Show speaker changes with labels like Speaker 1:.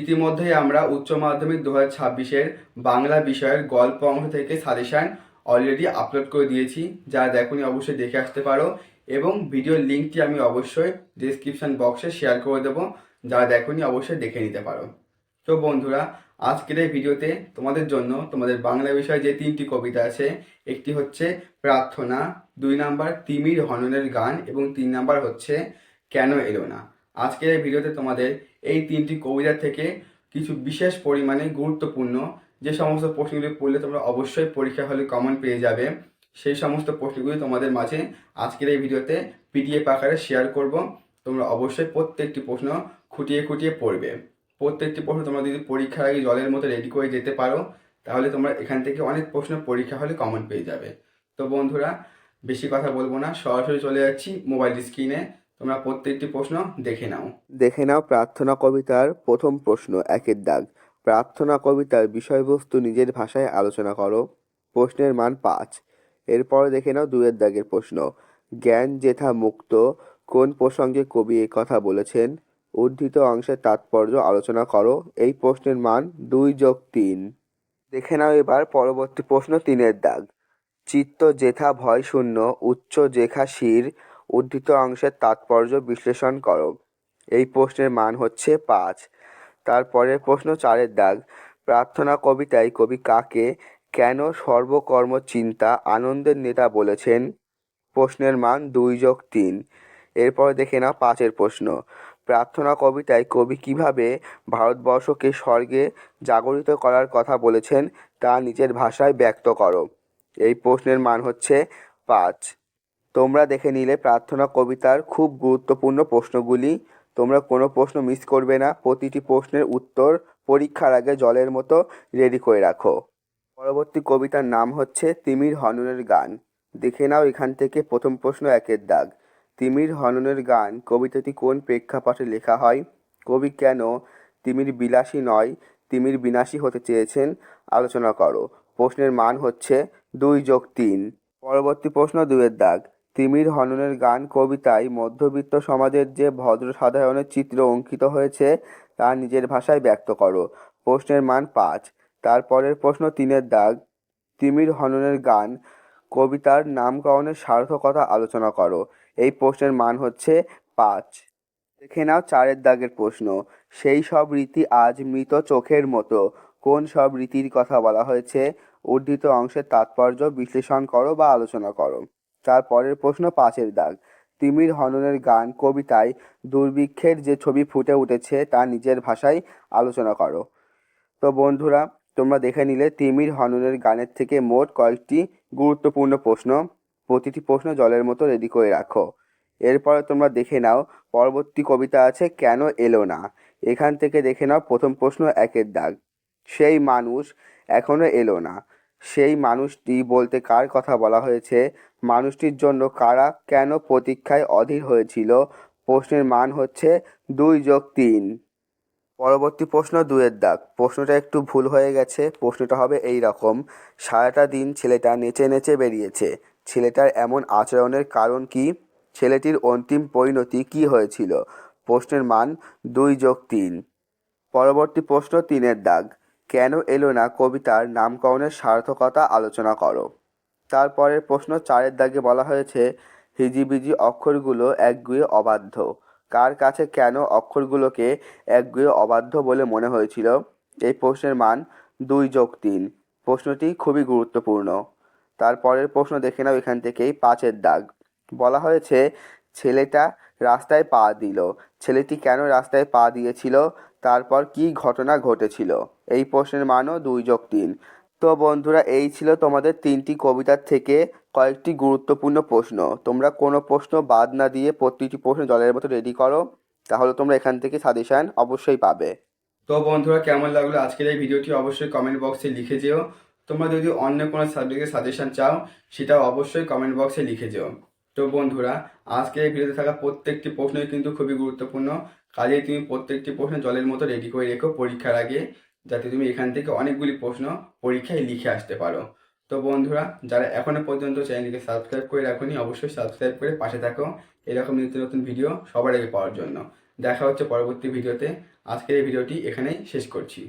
Speaker 1: ইতিমধ্যেই আমরা উচ্চ মাধ্যমিক দু হাজার ছাব্বিশের বাংলা বিষয়ের গল্প অংশ থেকে সাজেশান অলরেডি আপলোড করে দিয়েছি, যা দেখুনি, অবশ্যই দেখে আসতে পারো এবং ভিডিওর লিঙ্কটি আমি অবশ্যই ডিসক্রিপশন বক্সে শেয়ার করে দেবো যারা দেখুনি, অবশ্যই দেখে নিতে পারো। তো বন্ধুরা, আজকের এই ভিডিওতে তোমাদের জন্য তোমাদের বাংলা বিষয়ে যে তিনটি কবিতা আছে, একটি হচ্ছে প্রার্থনা, দুই নাম্বার তিমির হননের গান এবং তিন নাম্বার হচ্ছে কেন এলো না। আজকের এই ভিডিওতে তোমাদের এই তিনটি কবিতা থেকে কিছু বিশেষ পরিমাণে গুরুত্বপূর্ণ যে সমস্ত প্রশ্নগুলি পড়লে তোমরা অবশ্যই পরীক্ষা হলে কমন পেয়ে যাবে। সেই সমস্ত প্রশ্নগুলি তোমাদের মাঝে আজকের এই ভিডিওতে পিডিএফ আকারে শেয়ার করব। তোমরা অবশ্যই প্রত্যেকটি প্রশ্ন খুঁটিয়ে খুঁটিয়ে পড়বে। প্রত্যেকটি প্রশ্ন তোমরা যদি পরীক্ষার আগে জলের মতো রেডি করে যেতে পারো, তাহলে তোমরা এখান থেকে অনেক প্রশ্ন পরীক্ষা হলে কমন পেয়ে যাবে। তো বন্ধুরা, বেশি কথা বলব না, সরাসরি চলে যাচ্ছি মোবাইল স্ক্রিনে তোমরা প্রত্যেকটি প্রশ্ন দেখে নাও।
Speaker 2: দেখে নাও প্রার্থনা কবিতার প্রথম প্রশ্ন একের দাগ। প্রার্থনা কবিতার বিষয়বস্তু নিজের ভাষায় আলোচনা করো। প্রশ্নের মান পাঁচ। এরপরে দেখে নাও দুয়ের দাগের প্রশ্ন। জ্ঞান যেথা মুক্ত, কোন প্রসঙ্গে কবি কথা বলেছেন? উদ্ধৃত অংশের তাৎপর্য আলোচনা করো। এই প্রশ্নের মান দুই যোগ তিন। দেখে নাও এবার পরবর্তী প্রশ্ন তিনের দাগ। চিত্ত যেথা ভয় শূন্য, উচ্চ জেখা শির উদ্ধৃত অংশের তাৎপর্য বিশ্লেষণ করো। এই প্রশ্নের মান হচ্ছে পাঁচ। তারপরের প্রশ্ন চারের দাগ। প্রার্থনা কবিতায় কবি কাকে কেন সর্বকর্ম চিন্তা আনন্দের নেতা বলেছেন? প্রশ্নের মান দুই যোগ তিন। এরপর দেখে নাও পাঁচের প্রশ্ন। প্রার্থনা কবিতায় কবি কীভাবে ভারতবর্ষকে স্বর্গে জাগরিত করার কথা বলেছেন তা নিজের ভাষায় ব্যক্ত করো। এই প্রশ্নের মান হচ্ছে পাঁচ। তোমরা দেখে নিলে প্রার্থনা কবিতার খুব গুরুত্বপূর্ণ প্রশ্নগুলি। তোমরা কোনো প্রশ্ন মিস করবে না। প্রতিটি প্রশ্নের উত্তর পরীক্ষার আগে জলের মতো রেডি করে রাখো। পরবর্তী কবিতার নাম হচ্ছে তিমির হননের গান। দেখে নাও এখান থেকে প্রথম প্রশ্ন একের দাগ। তিমির হননের গান, কবিতাটি কোন প্রেক্ষাপটে লেখা হয়? কবি কেন তিমির বিলাসী নয়? তিমির বিনাশী হতে চেয়েছেন? আলোচনা করো। প্রশ্নের মান হচ্ছে দুই যোগ তিন। পরবর্তী প্রশ্ন দুয়ের দাগ। তিমির হননের গান কবিতায় মধ্যবিত্ত সমাজের যে ভদ্র সাধারণের চিত্র অঙ্কিত হয়েছে তা নিজের ভাষায় ব্যক্ত করো। প্রশ্নের মান পাঁচ। তারপরের প্রশ্ন তিনের দাগ। তিমির হননের গান, কবিতার নামকরণের সার্থকতা আলোচনা করো। এই প্রশ্নের মান হচ্ছে পাঁচ। দেখে নাও চারের দাগের প্রশ্ন। সেই সব রীতি আজ মৃত চোখের মতো। কোন সব রীতির কথা বলা হয়েছে? উদ্ধৃত অংশের তাৎপর্য বিশ্লেষণ করো বা আলোচনা করো। তারপরের প্রশ্ন পাঁচের দাগ। তিমির হননের গান, কবিতায় দুর্ভিক্ষের যে ছবি ফুটে উঠেছে তা নিজের ভাষায় আলোচনা করো। তো বন্ধুরা, তোমরা দেখে নিলে তিমির হননের গানের থেকে মোট কয়েকটি গুরুত্বপূর্ণ প্রশ্ন। প্রতিটি প্রশ্ন জলের মতো রেডি করে রাখো। এরপরে তোমরা দেখে নাও, পরবর্তী কবিতা আছে, কেন এলো না? এখান থেকে দেখে নাও প্রথম প্রশ্ন, একের দাগ। সেই মানুষ এখনও এলো না। সেই মানুষটি বলতে কার কথা বলা হয়েছে? মানুষটির জন্য কারা কেন প্রতীক্ষায় অধীর হয়েছিল? প্রশ্নের মান হচ্ছে দুই যোগ তিন। পরবর্তী প্রশ্ন দুয়ের দাগ। প্রশ্নটা একটু ভুল হয়ে গেছে। প্রশ্নটা হবে এই রকম সারাটা দিন ছেলেটা নেচে নেচে বেরিয়েছে। ছেলেটার এমন আচরণের কারণ কি? ছেলেটির অন্তিম পরিণতি কি হয়েছিল? প্রশ্নের মান দুই যোগ তিন। পরবর্তী প্রশ্ন তিনের দাগ। কেন এলো না কবিতার নামকরণের সার্থকতা আলোচনা করো। তারপরের প্রশ্ন চারের দাগে বলা হয়েছে, হিজিবিজি অক্ষরগুলো একগুয়ে অবাধ্য। কার কাছে কেন অক্ষরগুলোকে একগুয়ে অবাধ্য বলে মনে হয়েছিল? এই প্রশ্নের মান দুই যোগ তিন। প্রশ্নটি খুবই গুরুত্বপূর্ণ। তারপরের প্রশ্ন দেখে নাও এখান থেকেই পাঁচের দাগ। বলা হয়েছে, ছেলেটা রাস্তায় পা দিল। ছেলেটি কেন রাস্তায় পা দিয়েছিল? তারপর কি ঘটনা ঘটেছিল? এই প্রশ্নের মানও দুই যোগ তিন। তো বন্ধুরা, এই ছিল তোমাদের তিনটি কবিতার থেকে কয়েকটি গুরুত্বপূর্ণ প্রশ্ন। তোমরা কোনো প্রশ্ন বাদ না দিয়ে প্রতিটি প্রশ্ন জলের মতো রেডি করো, তাহলে তোমরা এখান থেকে সাজেশন অবশ্যই পাবে।
Speaker 1: তো বন্ধুরা, কেমন লাগল আজকের এই ভিডিওটি? অবশ্যই কমেন্ট বক্সে লিখে যেও। তোমরা যদি অন্য কোনো সাবজেক্টের সাজেশন চাও, সেটাও অবশ্যই কমেন্ট বক্সে লিখে যেও। তো বন্ধুরা আজকের এই ভিডিওতে থাকা প্রত্যেকটি প্রশ্নই কিন্তু খুবই গুরুত্বপূর্ণ। কাজেই তুমি প্রত্যেকটি প্রশ্ন জলের মতো রেডি করে রেখো পরীক্ষার আগে, যাতে তুমি এখান থেকে অনেকগুলি প্রশ্ন পরীক্ষায় লিখে আসতে পারো। তো বন্ধুরা, যারা এখনও পর্যন্ত চ্যানেলকে সাবস্ক্রাইব করে রাখোনি, অবশ্যই সাবস্ক্রাইব করে পাশে থাকো। এরকম নিত্য নতুন ভিডিও সবার আগে পাওয়ার জন্য। দেখা হচ্ছে পরবর্তী ভিডিওতে আজকের এই ভিডিওটি এখানেই শেষ করছি।